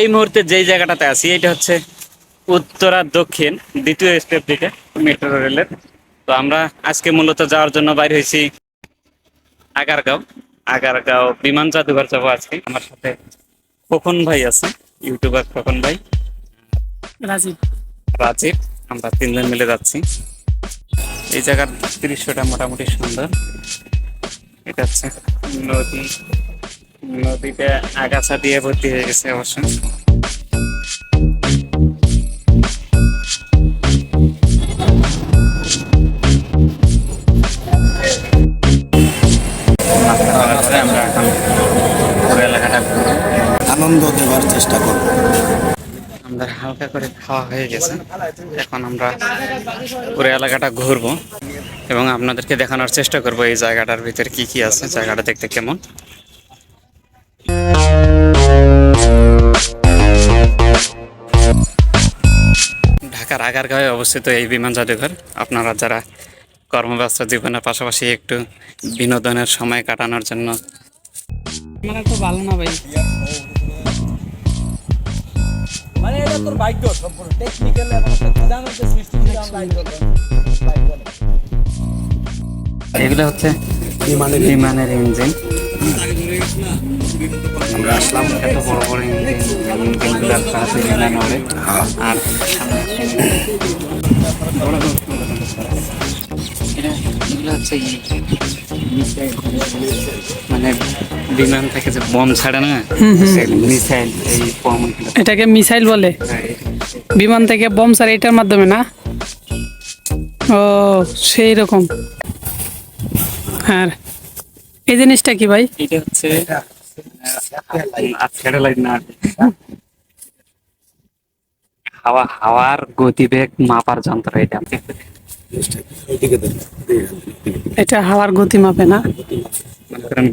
এই মুহূর্তে যেই জায়গাটাতে আছি এটা হচ্ছে উত্তরা দক্ষিণ দ্বিতীয় স্টেপ দিকে মেট্রো রেলের তো আমরা আজকে মূলত যাওয়ার জন্য বাইর হয়েছি আগারগাঁও। আগারগাঁও বিমান জাদুঘর যাব আজকে। আমার সাথে খোকন ভাই আছে ইউটিউবার খোকন ভাই। রাজীব। রাজীব আমরা তিনজন মিলে যাচ্ছি। এই জায়গার দৃশ্যটা মোটামুটি সুন্দর। এটা হচ্ছে নদী। নদীতে আগাছা দিয়ে ভর্তি হয়ে গেছে অবশ্য। আনন্দ দেওয়ার চেষ্টা করব। আমাদের হালকা করে খাওয়া হয়ে গেছে। এখন আমরা পুরো এলাকাটা ঘুরবো এবং আপনাদেরকে দেখানোর চেষ্টা করব এই জায়গাটার ভিতরে কি কি আছে জায়গাটা দেখতে কেমন। ঢাকার আগারগাঁয়ে অবস্থিত এই বিমান জাদুঘর। আপনারা যারা কর্মব্যস্ত জীবনের পাশাপাশি একটু বিনোদনের সময় কাটানোর জন্য মানে তো ভালো না ভাই। মানে এটা তোর ভাগ্য সম্পূর্ণ। টেকনিক্যাল জানো যে সৃষ্টি অনলাইন এগুলো হচ্ছে বিমানের বিমানের ইঞ্জিন আমরা আসলাম। এত বড় বড় ইঞ্জিনগুলো আর এগুলো হচ্ছে মানে বিমান থেকে যে বম ছাড়ে না মিসাইল এই বম এটাকে মিসাইল বলে। বিমান থেকে বম ছাড়ে এটার মাধ্যমে না? ও সেই রকম। আর এই জিনিসটা কি ভাই? এটা হচ্ছে হাওয়া হাওয়ার গতিবেগ মাপার যন্ত্র এটা এটা হাওয়ার গতি মাপে না?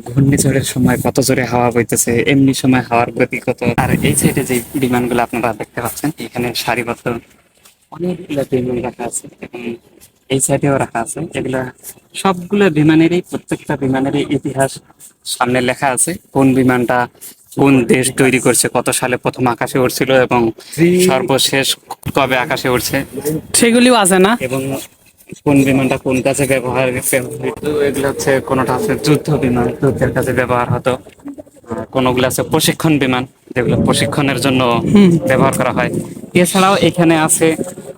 ঘূর্ণিঝড়ের সময় কত জোরে হাওয়া বইতেছে এমনি সময় হাওয়ার গতি কত আর এই সাইডে যে বিমানগুলো আপনারা দেখতে পাচ্ছেন, এখানে সারিবদ্ধ অনেকগুলো বিমান রাখা আছে এবং এই সাইডেও রাখা আছে। এগুলা সবগুলো বিমানেরই প্রত্যেকটা বিমানেরই ইতিহাস সামনে লেখা আছে। কোন বিমানটা কোন দেশ তৈরি করছে কত সালে প্রথম আকাশে উঠছিল এবং সর্বশেষ কবে আকাশে উঠছে সেগুলিও আছে না? এবং কোন বিমানটা কোন কাছে ব্যবহার এগুলো হচ্ছে কোনোটা হচ্ছে যুদ্ধ বিমান যুদ্ধের কাছে ব্যবহার হতো। কোনগুলো আছে প্রশিক্ষণ বিমান যেগুলো প্রশিক্ষণের জন্য ব্যবহার করা হয়। এছাড়াও এখানে আছে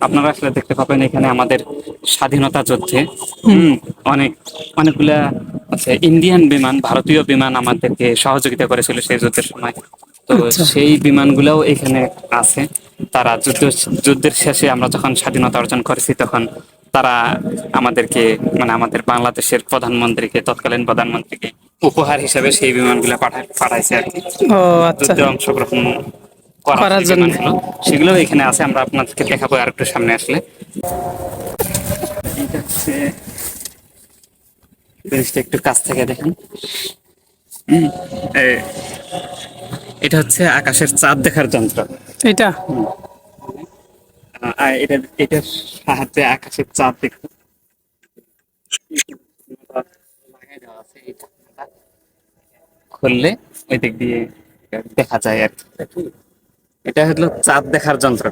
আপনারা আসলে দেখতে পাবেন এখানে আমাদের স্বাধীনতা যুদ্ধে হুম, অনেক অনেকগুলা আছে ইন্ডিয়ান বিমান ভারতীয় বিমান আমাদেরকে সহযোগিতা করেছিল সেই যুদ্ধের সময়। তো আচ্ছা। সেই বিমানগুলোও এখানে আছে। তারা যুদ্ধ যুদ্ধের শেষে আমরা যখন স্বাধীনতা অর্জন করেছি তখন তারা আমাদেরকে মানে আমাদের বাংলাদেশের প্রধানমন্ত্রীকে তৎকালীন প্রধানমন্ত্রীকে উপহার হিসেবে সেই বিমানগুলো পাঠায় পাঠাইছে আর কি। আচ্ছা। যুদ্ধে অংশগ্রহণ করার জন্য। সেগুলো এখানে আছে আমরা আপনাদেরকে দেখাবো আর একটু সামনে আসলে। জিনিসটা একটু কাছ থেকে দেখেন। এটা হচ্ছে আকাশের চাঁদ দেখার যন্ত্র। এটা? এটা এটার সাহায্যে আকাশের চাঁদ দেখতে এই খুললে ওই দিক দিয়ে দেখা যায় আর কি। এটা হলো চাঁদ দেখার যন্ত্র।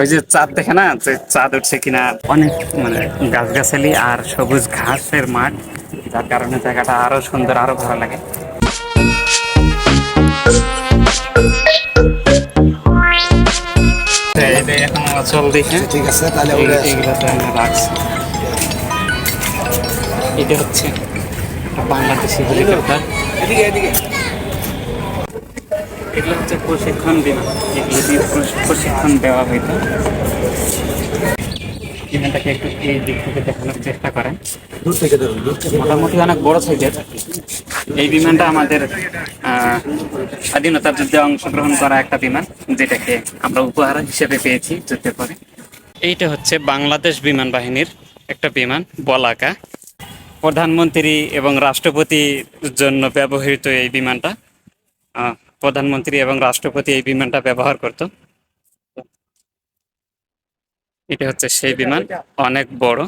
ওই যে চাঁদ দেখে না যে চাঁদ উঠছে কিনা? অনেক। মানে গাছগাছালি আর সবুজ ঘাসের মাঠ যার কারণে জায়গাটা আরও সুন্দর আরও ভালো লাগে। এখন অচল দেখে। ঠিক আছে তাহলে ওরে তো আমরা রাখছি। এটা হচ্ছে বাংলাদেশি হেলিকপ্টার এদিকে এদিকে। এগুলো হচ্ছে প্রশিক্ষণ বিমান এগুলো দিয়ে প্রশিক্ষণ দেওয়া হইতো। বিমানটাকে একটু এই দিক থেকে দেখানোর চেষ্টা করেন। দূর থেকে মোটামুটি অনেক বড় সাইজের। এই বিমানটা আমাদের স্বাধীনতার যুদ্ধে অংশগ্রহণ করা একটা বিমান, যেটাকে আমরা উপহার হিসেবে পেয়েছি যুদ্ধের পরে। এইটা হচ্ছে বাংলাদেশ বিমান বাহিনীর একটা বিমান, বলাকা। প্রধানমন্ত্রী এবং রাষ্ট্রপতির জন্য ব্যবহৃত এই বিমানটা। প্রধানমন্ত্রী এবং রাষ্ট্রপতি এই বিমানটা ব্যবহার করত। এটা হচ্ছে সেই বিমান অনেক বড়।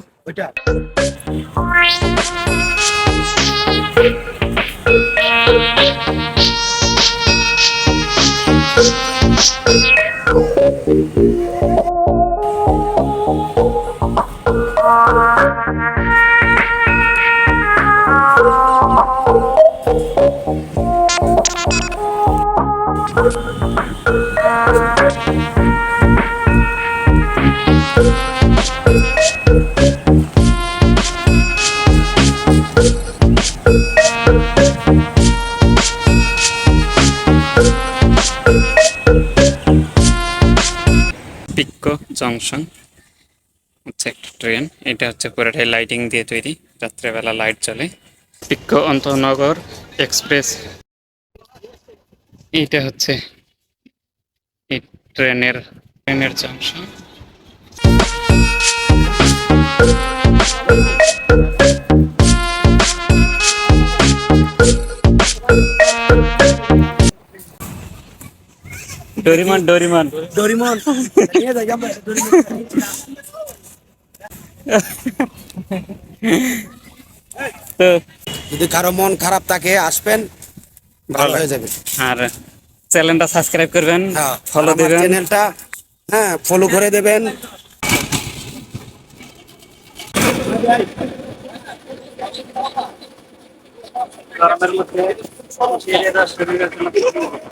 জংশন হচ্ছে একটা ট্রেন এটা হচ্ছে পুরোটাই লাইটিং দিয়ে তৈরি। রাত্রেবেলা লাইট জ্বলে। পিক্কো অন্তনগর এক্সপ্রেস এটা হচ্ছে এই ট্রেনের ট্রেনের জংশন ডোরিমন ডোরিমন। ডরিমন। নিয়ে যাই আমরা ডরিমন তো যদি কারও মন খারাপ থাকে আসবেন ভালো। হয়ে যাবে। আর চ্যানেলটা সাবস্ক্রাইব করবেন হ্যাঁ ফলো আমার দিবেন। চ্যানেলটা হ্যাঁ ফলো করে দেবেন। গরমের মধ্যে